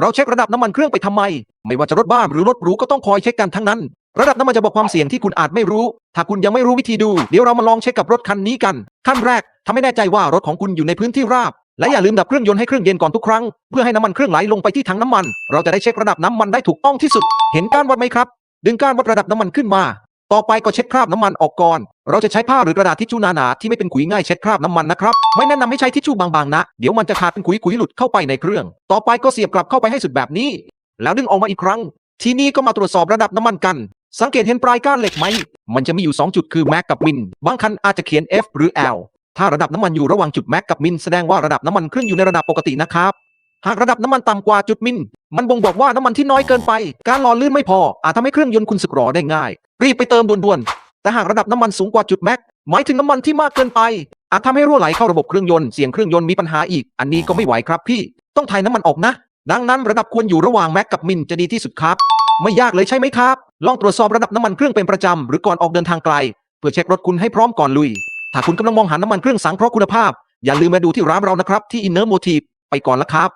เราเช็คระดับน้ำมันเครื่องไปทำไม ไม่ว่าจะรถบ้านหรือรถหรูก็ต้องคอยเช็คกันทั้งนั้น ระดับน้ำมันจะบอกความเสี่ยงที่คุณอาจไม่รู้ ถ้าคุณยังไม่รู้วิธีดู เดี๋ยวเรามาลองเช็คกับรถคันนี้กัน ขั้นแรกทำให้แน่ใจว่ารถของคุณอยู่ในพื้นที่ราบ และอย่าลืมดับเครื่องยนต์ให้เครื่องเย็นก่อนทุกครั้ง เพื่อให้น้ำมันเครื่องไหลลงไปที่ถังน้ำมัน เราจะได้เช็คระดับน้ำมันได้ถูกต้องที่สุด เห็นการวัดไหมครับ ดึงการวัดระดับน้ำมันขึ้นมา ต่อไปก็เช็ดคราบน้ำมันออกก่อน เราจะใช้ผ้าหรือกระดาษทิชชู่หนาๆที่ไม่เป็นขุยง่ายเช็ดคราบน้ำมันนะครับ ไม่แนะนำให้ใช้ทิชชู่บางๆนะ เดี๋ยวมันจะขาดเป็นขุยๆหลุดเข้าไปในเครื่อง ต่อไปก็เสียบกลับเข้าไปให้สุดแบบนี้ แล้วดึงออกมาอีกครั้ง ทีนี้ก็มาตรวจสอบระดับน้ำมันกัน สังเกตเห็นปลายก้านเหล็กไหม มันจะมีอยู่ 2 จุดคือแม็กกับมิน บางคันอาจจะเขียน F หรือ L ถ้าระดับน้ำมันอยู่ระหว่างจุดแม็กกับมินแสดงว่าระดับน้ำมันเครื่องอยู่ในระดับปกตินะครับหากระดับน้ำมันต่ำกว่าจุดมิน มันบ่งบอกว่าน้ำมันที่น้อยเกินไป การหล่อลื่นไม่พอ อาจทำให้เครื่องยนต์คุณสึกหรอได้ง่าย รีบไปเติมด่วนๆ แต่หากระดับน้ำมันสูงกว่าจุดแม็ก หมายถึงน้ำมันที่มากเกินไป อาจทำให้รั่วไหลเข้าระบบเครื่องยนต์เสียงเครื่องยนต์มีปัญหาอีก อันนี้ก็ไม่ไหวครับพี่ ต้องถ่ายน้ำมันออกนะ ดังนั้นระดับควรอยู่ระหว่างแม็กกับมินจะดีที่สุดครับ ไม่ยากเลยใช่ไหมครับ ลองตรวจสอบระดับน้ำมันเครื่องเป็นประจำหรือก่อนออกเดินทางไกล เพื่อเช็ครถคุณให้พร้อมก่อนลุย ถ้าคุณกำลังมองหาน้ำมันเครื่องสังเคราะห์คุณภาพ อย่าลืมมาดูที่ร้านเรานะครับที่ Inner Motive ไปก่อนละครับ